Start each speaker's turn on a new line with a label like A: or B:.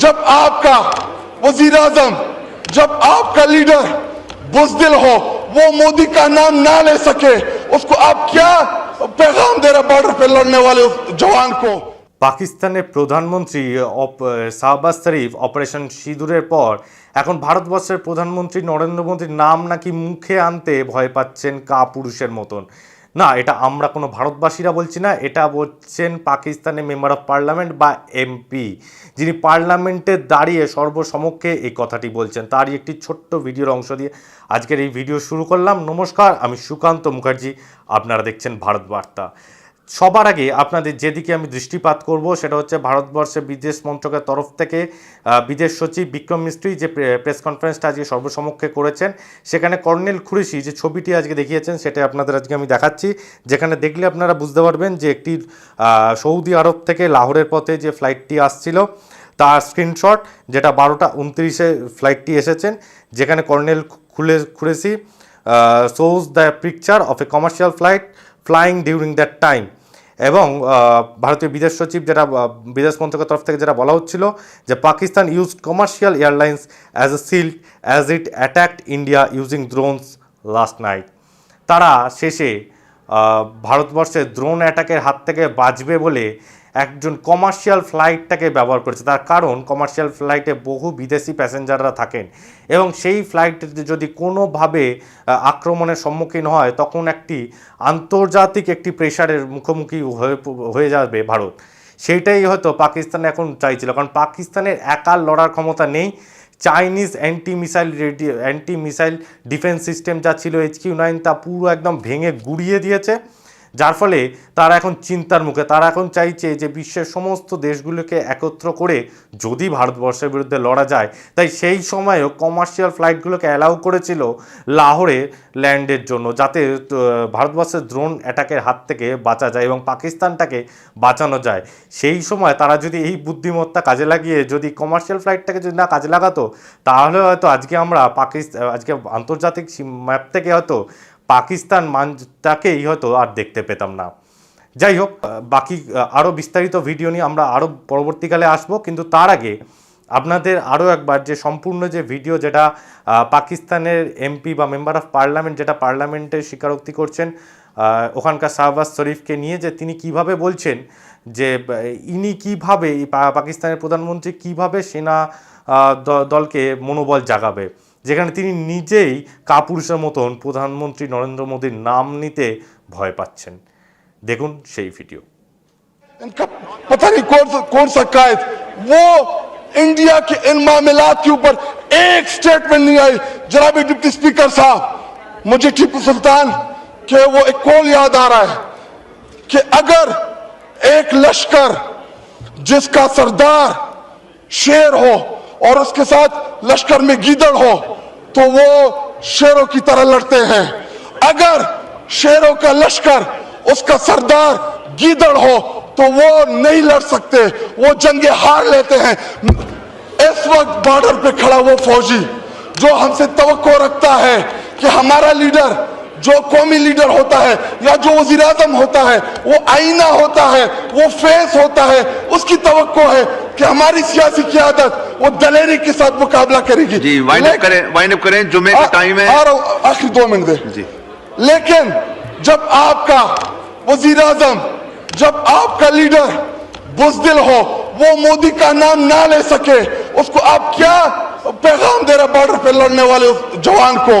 A: जब आपका वजीर आजम जब आपका लीडर बुजदिल हो वो मोदी का नाम ना ले सके उसको आप क्या पैगाम दे रहे बॉर्डर पे लड़ने वाले उस जवान को
B: পাকিস্তানের প্রধানমন্ত্রী অপ- শাহবাজ শরীফ অপারেশন সিঁদুরের পর এখন ভারতবর্ষের প্রধানমন্ত্রী নরেন্দ্র মোদীর নাম নাকি মুখে আনতে ভয় পাচ্ছেন কাপুরুষের মতন না, এটা আমরা কোনো ভারতবাসীরা বলছি না, এটা বলছেন পাকিস্তানের মেম্বার অফ পার্লামেন্ট বা এমপি, যিনি পার্লামেন্টে দাঁড়িয়ে সর্বসমক্ষে এই কথাটি বলছেন। তারই একটি ছোট্ট ভিডিওর অংশ দিয়ে আজকের এই ভিডিও শুরু করলাম। নমস্কার, আমি সুকান্ত মুখার্জি, আপনারা দেখছেন ভারত বার্তা। সবার আগে আপনাদের যেদিকে আমি দৃষ্টিপাত করব, সেটা হচ্ছে ভারতবর্ষের বিদেশ মন্ত্রকের তরফ থেকে বিদেশ সচিব বিক্রম মিস্ত্রি যে প্রেস কনফারেন্সটা আজকে সর্বসমক্ষে করেছেন, সেখানে কর্নেল খুরেশি যে ছবিটি আজকে দেখিয়েছেন, সেটা আপনাদের আজকে আমি দেখাচ্ছি, যেখানে দেখলে আপনারা বুঝতে পারবেন যে একটি সৌদি আরব থেকে লাহোরের পথে যে ফ্লাইটটি আসছিল, তার স্ক্রিনশট যেটা বারোটা উনত্রিশে ফ্লাইটটি এসেছেন, যেখানে কর্নেল খুলে Qureshi shows the picture of a commercial flight flying during that time এবং ভারতীয় বিদেশ সচিব যেটা বিদেশ মন্ত্রকের তরফ থেকে যেটা বলা হচ্ছিল যে Pakistan use commercial airlines as a shield as it attacked India using drones last night তারা শেষে ভারতবর্ষে ড্রোন অ্যাটাকের হাত থেকে বাঁচবে বলে একজন কমার্শিয়াল ফ্লাইটটাকে ব্যবহার করেছে। তার কারণ কমার্শিয়াল ফ্লাইটে বহু বিদেশি প্যাসেঞ্জাররা থাকেন এবং সেই ফ্লাইটটিতে যদি কোনোভাবে আক্রমণের সম্মুখীন হয়, তখন একটি আন্তর্জাতিক একটি প্রেশারের মুখোমুখি হয়ে যাবে ভারত। সেইটাই হয়তো পাকিস্তান এখন চাইছিল। কারণ পাকিস্তানের একার লড়ার ক্ষমতা নেই। Chinese anti missile ready anti missile defence system যা ছিল এইচ কিউ নাইন তা পুরো একদম ভেঙে গুড়িয়ে দিয়েছে। যার ফলে তারা এখন চিন্তার মুখে, তারা এখন চাইছে যে বিশ্বের সমস্ত দেশগুলোকে একত্র করে যদি ভারতবর্ষের বিরুদ্ধে লড়া যায়, তাই সেই সময়ও কমার্শিয়াল ফ্লাইটগুলোকে অ্যালাউ করেছিল লাহোরে ল্যান্ডের জন্য, যাতে ভারতবর্ষের ড্রোন অ্যাটাকের হাত থেকে বাঁচা যায় এবং পাকিস্তানটাকে বাঁচানো যায়। সেই সময় তারা যদি এই বুদ্ধিমত্তা কাজে লাগিয়ে যদি কমার্শিয়াল ফ্লাইটটাকে যদি না কাজে লাগাতো, তাহলে হয়তো আজকে আমরা পাকিস্তান আজকে আন্তর্জাতিক ম্যাপ থেকে হয়তো পাকিস্তান মানটাকেই হয়তো আর দেখতে পেতাম না। যাই হোক বাকি আরও বিস্তারিত ভিডিও নিয়ে আমরা আরও পরবর্তীকালে আসব, কিন্তু তার আগে আপনাদের আরও একবার যে সম্পূর্ণ যে ভিডিও যেটা পাকিস্তানের এমপি বা মেম্বার অফ পার্লামেন্ট যেটা পার্লামেন্টে স্বীকারোক্তি করছেন ওখানকার শাহবাজ শরীফকে নিয়ে যে তিনি কীভাবে বলছেন যে ইনি কীভাবে পাকিস্তানের প্রধানমন্ত্রী কীভাবে সেনা দলকে মনোবল জাগাবে। যেখানে তিনি নিজেই কাপুরুষের মতন প্রধানমন্ত্রী নরেন্দ্র মোদীর নাম নিতে ভয় পাচ্ছেন দেখুন সেই ভিডিও
A: इनका पता नहीं कौन सा कौन सा कायद वो इंडिया के इन मामलात के ऊपर एक स्टेटमेंट नहीं आई जनाब डिप्टी स्पीकर साहब मुझे टीपू सुल्तान के वो एक कॉल याद आ रहा है कि अगर एक लश्कर जिसका सरदार शेर हो और उसके साथ लश्कर में गीदड़ हो तो वो शेरों की तरह लड़ते हैं। अगर शेरों का लश्कर, उसका सरदार गीदड़ हो तो वो नहीं लड़ सकते, वो जंगे हार लेते हैं। इस वक्त बॉर्डर पे खड़ा वो फौजी, जो हमसे तो रखता है कि हमारा लीडर, जो कौमी लीडर होता है, या जो वज़ीर होता है, वो आईना होता है, वो फेस होता है, उसकी तो है। कि हमारी सियासी क्यादत वो दलेरी के साथ मुकाबला करेगी।
C: जी वाइंड अप करें वाइंड अप करें जुमे का टाइम है।
A: रहा आखिरी दो मिनट दे।
C: जी।
A: लेकिन जब आपका वज़ीर आज़म जब आपका लीडर बुजदिल हो वो मोदी का नाम ना ले सके उसको आप क्या पैगाम दे रहे बॉर्डर पे लड़ने वाले जवान को?